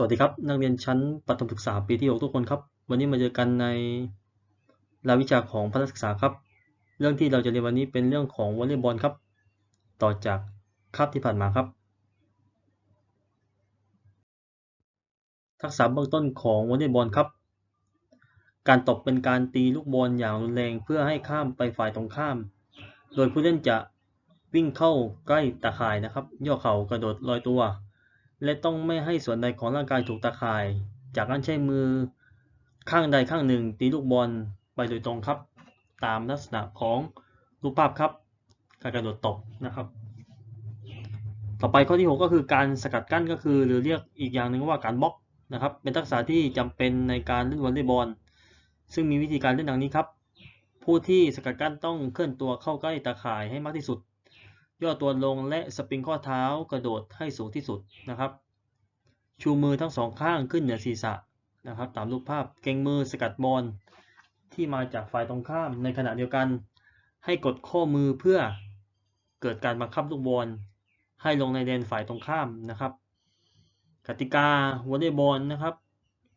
สวัสดีครับ นักเรียนชั้นประถมศึกษาปีที่ 6 ทุกคนครับ วันนี้มาเจอกันในรายวิชาของพละศึกษาครับ เรื่องที่เราจะเรียนวันนี้เป็นเรื่องของวอลเลย์บอลครับ ต่อจากคาบที่ผ่านมาครับ ทักษะเบื้องต้นของวอลเลย์บอลครับ การตบเป็นการตีลูกบอลอย่างรุนแรงเพื่อให้ข้ามไปฝ่ายตรงข้าม โดยผู้เล่นจะวิ่งเข้าใกล้ตาข่ายนะครับย่อเข่ากระโดดลอยตัว และต้องไม่ให้ส่วนใดของร่างกายถูกตาข่าย จากนั้นใช้มือข้างใดข้างหนึ่ง ตีลูกบอลไปโดยตรงครับ ตามลักษณะของรูปภาพครับ การกระโดดตบนะครับ ต่อไปข้อที่ 6 ก็คือการสกัดกั้นก็คือ หรือเรียกอีกอย่างหนึ่งว่าการบล็อกนะครับ เป็นทักษะที่จำเป็นในการเล่นวอลเลย์บอล ซึ่งมีวิธีการเล่นดังนี้ครับ ผู้ที่สกัดกั้นต้องเคลื่อนตัวเข้าใกล้ตาข่ายให้มากที่สุด ย่อตัวลงและสปริงข้อเท้ากระโดดให้สูงที่สุดนะครับ ชูมือทั้งสองข้างขึ้นเหนือศีรษะนะครับ ตามรูปภาพเก่งมือสกัดบอลที่มาจากฝ่ายตรงข้ามในขณะเดียวกัน ให้กดข้อมือเพื่อเกิดการบังคับลูกบอลให้ลงในแดนฝ่ายตรงข้ามนะครับ กติกาวอลเลย์บอลนะครับ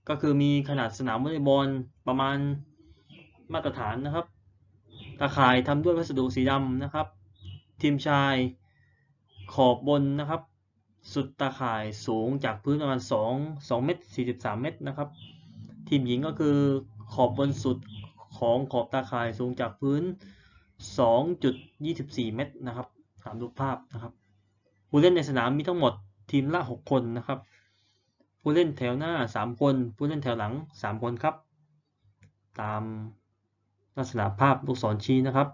ก็คือมีขนาดสนามวอลเลย์บอลประมาณมาตรฐานนะครับ ตาข่ายทำด้วยวัสดุสีดำนะครับ ทีมชายขอบบนนะครับ สุดตาข่ายสูงจากพื้นประมาณ 2 2 เมตร 43 เมตรนะครับ ทีมหญิงก็คือขอบบนสุดของขอบตาข่ายสูงจากพื้น 2.24 เมตรนะครับตามรูปภาพนะครับผู้เล่นในสนามมีทั้งหมดทีมละ 6 คนนะครับ ผู้เล่นแถวหน้า 3 คน ผู้เล่นแถวหลัง 3 คนครับ ตามลักษณะภาพลูกศรชี้นะครับ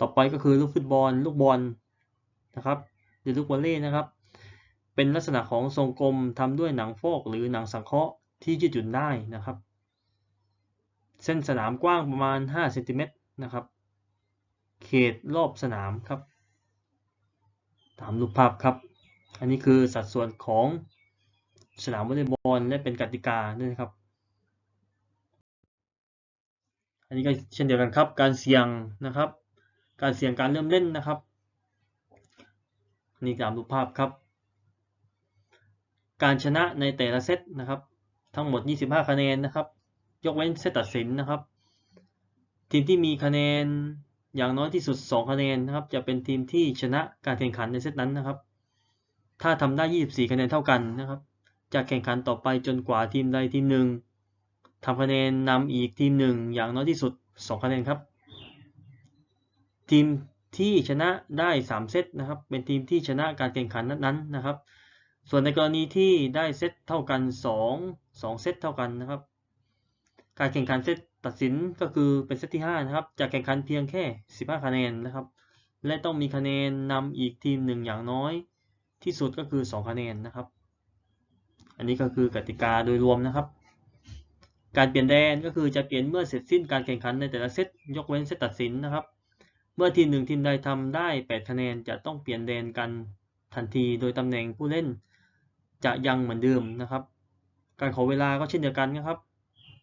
ต่อไปก็คือลูกฟุตบอล ลูกบอลนะครับหรือลูกวอลเลย์นะครับ เป็นลักษณะของทรงกลมทำด้วยหนังฟอกหรือหนังสังเคราะห์ที่ยืดหยุ่นได้นะครับ เส้นสนามกว้างประมาณ5เซนติเมตรนะครับ เขตรอบสนามครับ ตามรูปภาพครับ อันนี้คือสัดส่วนของสนามวอลเลย์บอลและเป็นกติกาด้วยนะครับ อันนี้ก็เช่นเดียวกันครับ การเสี่ยงนะครับ การเสี่ยงการเริ่มเล่นนะครับ นี่ตามรูปภาพครับ การชนะในแต่ละเซตนะครับ ทั้งหมด 25 คะแนนนะครับ ยกเว้นเซตตัดสินนะครับ ทีมที่มีคะแนนอย่างน้อยที่สุด 2 คะแนนนะครับ จะเป็นทีมที่ชนะการแข่งขันในเซตนั้นนะครับ ถ้าทำได้ 24 คะแนนเท่ากันนะครับ จะแข่งขันต่อไปจนกว่าทีมใดทีมหนึ่งทำคะแนนนำอีกทีมหนึ่งอย่างน้อยที่สุด 2 คะแนนครับ ทีมที่ชนะได้ 3 เซตนะครับ เป็นทีมที่ชนะการแข่งขันนั้นๆนะครับ ส่วนในกรณีที่ได้เซตเท่ากัน 2 2 เซตเท่ากันนะครับ การแข่งขันเซตตัดสินก็คือเป็นเซตที่5นะครับ จะแข่งขันเพียงแค่ 15 คะแนนนะครับ และต้องมีคะแนนนำอีกทีมหนึ่งอย่างน้อย ที่สุดก็คือ 2 คะแนนนะครับ อันนี้ก็คือกติกาโดยรวมนะครับ การเปลี่ยนแดนก็คือจะเปลี่ยนเมื่อเสร็จสิ้นการแข่งขันในแต่ละเซตยกเว้นเซตตัดสินนะครับ เมื่อทีมหนึ่งทีมใดทำได้ 8 คะแนนจะต้องเปลี่ยนแดนกันทันทีโดยตำแหน่งผู้เล่นจะยังเหมือนเดิมนะครับ การขอเวลาก็เช่นเดียวกันนะครับ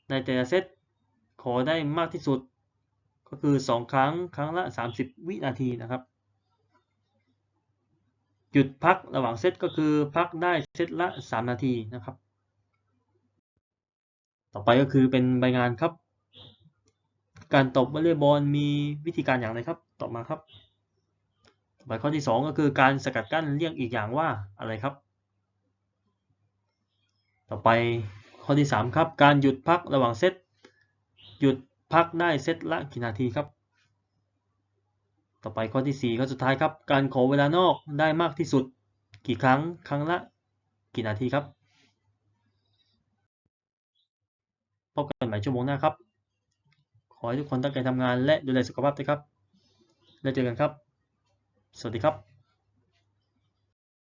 ในแต่ละเซตขอได้มากที่สุด ก็คือ 2 ครั้งครั้งละ 30 วินาทีนะครับ หยุดพักระหว่างเซตก็คือพักได้เซตละ 3 นาทีนะครับ ต่อไปก็คือเป็นใบงานครับ การตบวอลเลย์บอลมีวิธีการอย่างไรครับต่อมาครับต่อไปข้อที่ 2 ก็คือการสกัดกั้นเรียกอีกอย่างว่าอะไรครับ ต่อไปข้อที่ 3 ครับ การหยุดพักระหว่างเซตหยุดพักได้เซตละกี่นาทีครับ ต่อไปข้อที่4ข้อสุดท้ายครับ การขอเวลานอกได้มากที่สุด กี่ครั้งครั้งละ กี่นาทีครับพบกันใหม่ชั่วโมงหน้าครับ ขอให้ทุกคนตั้งใจทำงานและดูแลสุขภาพด้วยครับ แล้วเจอกันครับ สวัสดีครับ